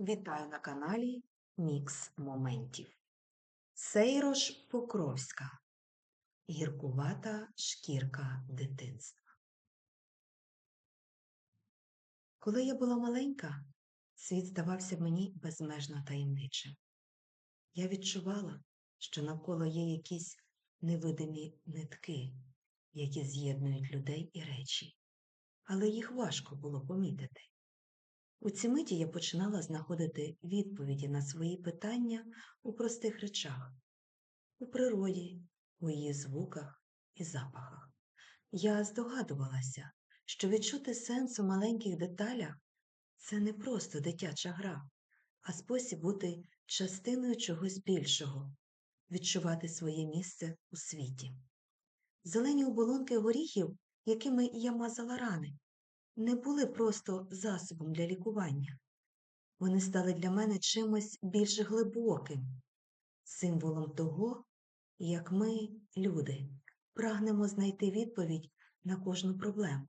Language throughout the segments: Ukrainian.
Вітаю на каналі Мікс Моментів. Сейрош Покровська. Гіркувата шкірка дитинства. Коли я була маленька, світ здавався мені безмежно таємничим. Я відчувала, що навколо є якісь невидимі нитки, які з'єднують людей і речі, але їх важко було помітити. У ці миті я починала знаходити відповіді на свої питання у простих речах, у природі, у її звуках і запахах. Я здогадувалася, що відчути сенс у маленьких деталях це не просто дитяча гра, а спосіб бути частиною чогось більшого, відчувати своє місце у світі. Зелені оболонки горіхів, якими я мазала рани, не були просто засобом для лікування. Вони стали для мене чимось більш глибоким, символом того, як ми, люди, прагнемо знайти відповідь на кожну проблему,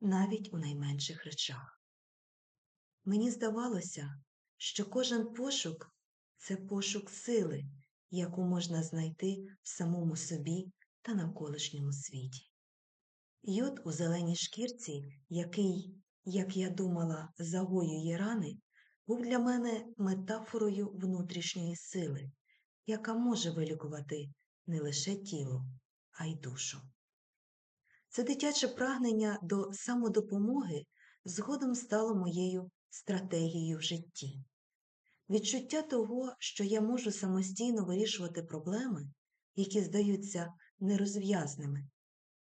навіть у найменших речах. Мені здавалося, що кожен пошук це пошук сили, яку можна знайти в самому собі та навколишньому світі. Йод у зеленій шкірці, який, як я думала, загоює рани, був для мене метафорою внутрішньої сили, яка може вилікувати не лише тіло, а й душу. Це дитяче прагнення до самодопомоги згодом стало моєю стратегією в житті. Відчуття того, що я можу самостійно вирішувати проблеми, які здаються нерозв'язними,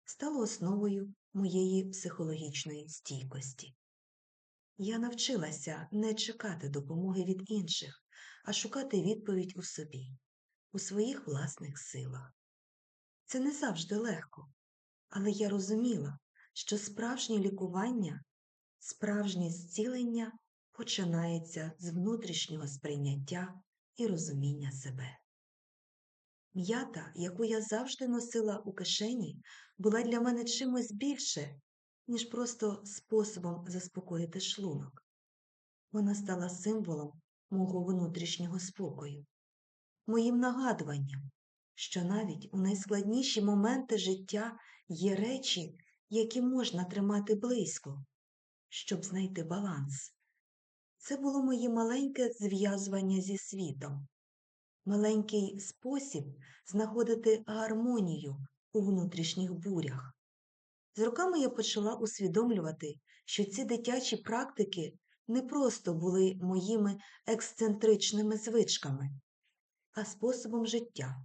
стало основою моєї психологічної стійкості. Я навчилася не чекати допомоги від інших, а шукати відповідь у собі, у своїх власних силах. Це не завжди легко, але я розуміла, що справжнє лікування, справжнє зцілення починається з внутрішнього сприйняття і розуміння себе. М'ята, яку я завжди носила у кишені, була для мене чимось більше, ніж просто способом заспокоїти шлунок. Вона стала символом мого внутрішнього спокою, моїм нагадуванням, що навіть у найскладніші моменти життя є речі, які можна тримати близько, щоб знайти баланс. Це було моє маленьке зв'язування зі світом, маленький спосіб знаходити гармонію у внутрішніх бурях. З роками я почала усвідомлювати, що ці дитячі практики не просто були моїми ексцентричними звичками, а способом життя,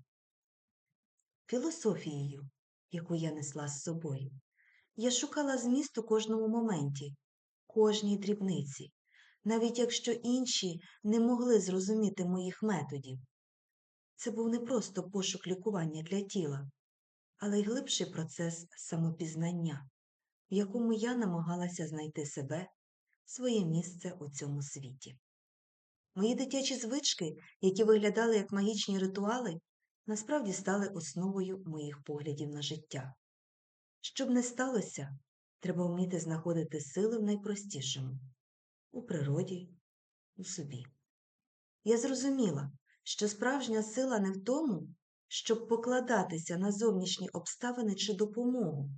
філософією, яку я несла з собою. Я шукала зміст у кожному моменті, кожній дрібниці, навіть якщо інші не могли зрозуміти моїх методів. Це був не просто пошук лікування для тіла, але й глибший процес самопізнання, в якому я намагалася знайти себе, своє місце у цьому світі. Мої дитячі звички, які виглядали як магічні ритуали, насправді стали основою моїх поглядів на життя. Щоб не сталося, треба вміти знаходити сили в найпростішому у природі, у собі. Я зрозуміла, що справжня сила не в тому, щоб покладатися на зовнішні обставини чи допомогу,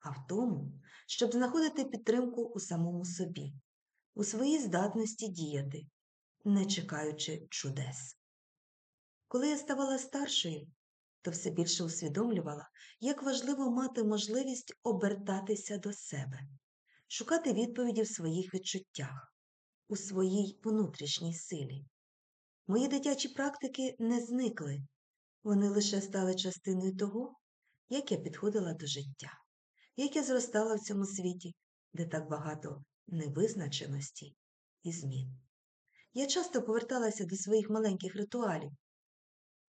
а в тому, щоб знаходити підтримку у самому собі, у своїй здатності діяти, не чекаючи чудес. Коли я ставала старшою, то все більше усвідомлювала, як важливо мати можливість обертатися до себе, шукати відповіді в своїх відчуттях, у своїй внутрішній силі. Мої дитячі практики не зникли, вони лише стали частиною того, як я підходила до життя, як я зростала в цьому світі, де так багато невизначеності і змін. Я часто поверталася до своїх маленьких ритуалів,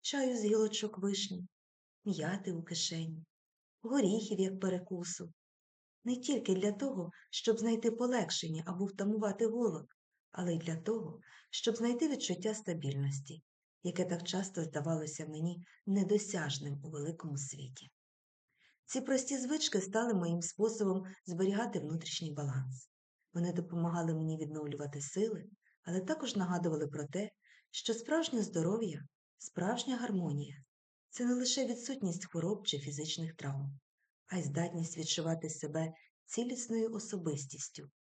чаю з гілочок вишні, м'яти у кишені, горіхів як перекусу, не тільки для того, щоб знайти полегшення або втамувати голод, але й для того, щоб знайти відчуття стабільності, яке так часто здавалося мені недосяжним у великому світі. Ці прості звички стали моїм способом зберігати внутрішній баланс. Вони допомагали мені відновлювати сили, але також нагадували про те, що справжнє здоров'я, справжня гармонія це не лише відсутність хвороб чи фізичних травм, а й здатність відчувати себе цілісною особистістю,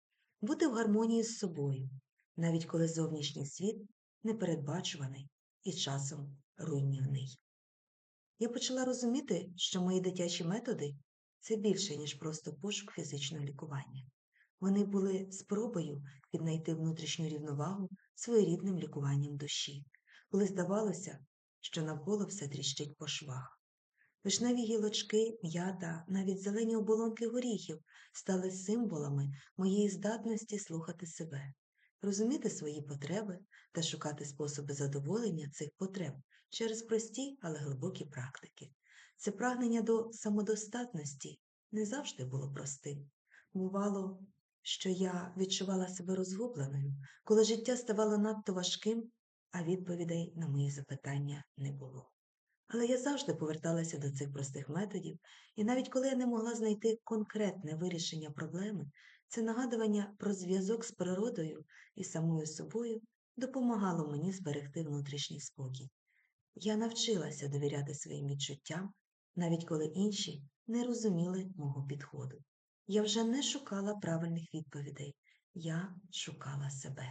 бути в гармонії з собою, навіть коли зовнішній світ непередбачуваний і часом руйнівний. Я почала розуміти, що мої дитячі методи це більше, ніж просто пошук фізичного лікування. Вони були спробою віднайти внутрішню рівновагу своєрідним лікуванням душі, коли здавалося, що навколо все тріщить по швах. Вишневі гілочки, м'ята, навіть зелені оболонки горіхів стали символами моєї здатності слухати себе, розуміти свої потреби та шукати способи задоволення цих потреб через прості, але глибокі практики. Це прагнення до самодостатності не завжди було простим. Бувало, що я відчувала себе розгубленою, коли життя ставало надто важким, а відповідей на мої запитання не було. Але я завжди поверталася до цих простих методів, і навіть коли я не могла знайти конкретне вирішення проблеми, це нагадування про зв'язок з природою і самою собою допомагало мені зберегти внутрішній спокій. Я навчилася довіряти своїм відчуттям, навіть коли інші не розуміли мого підходу. Я вже не шукала правильних відповідей, я шукала себе.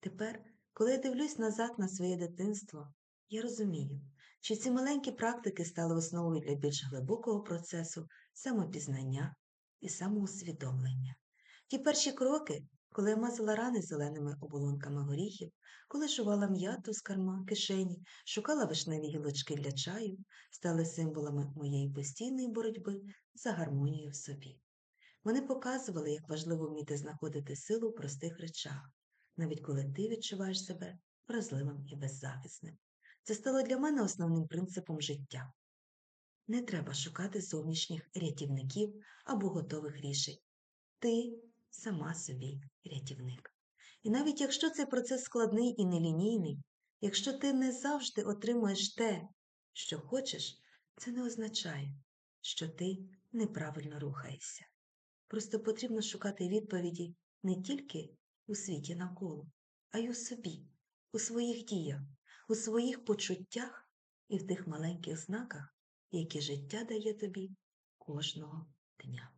Тепер, коли я дивлюсь назад на своє дитинство, я розумію, що ці маленькі практики стали основою для більш глибокого процесу самопізнання і самоусвідомлення. Ті перші кроки, коли я мазала рани зеленими оболонками горіхів, коли шувала м'яту з карма кишені, шукала вишневі гілочки для чаю, стали символами моєї постійної боротьби за гармонію в собі. Вони показували, як важливо вміти знаходити силу в простих речах, навіть коли ти відчуваєш себе вразливим і беззахисним. Це стало для мене основним принципом життя. Не треба шукати зовнішніх рятівників або готових рішень. Ти сама собі рятівник. І навіть якщо цей процес складний і нелінійний, якщо ти не завжди отримуєш те, що хочеш, це не означає, що ти неправильно рухаєшся. Просто потрібно шукати відповіді не тільки у світі навколо, а й у собі, у своїх діях, у своїх почуттях і в тих маленьких знаках, які життя дає тобі кожного дня.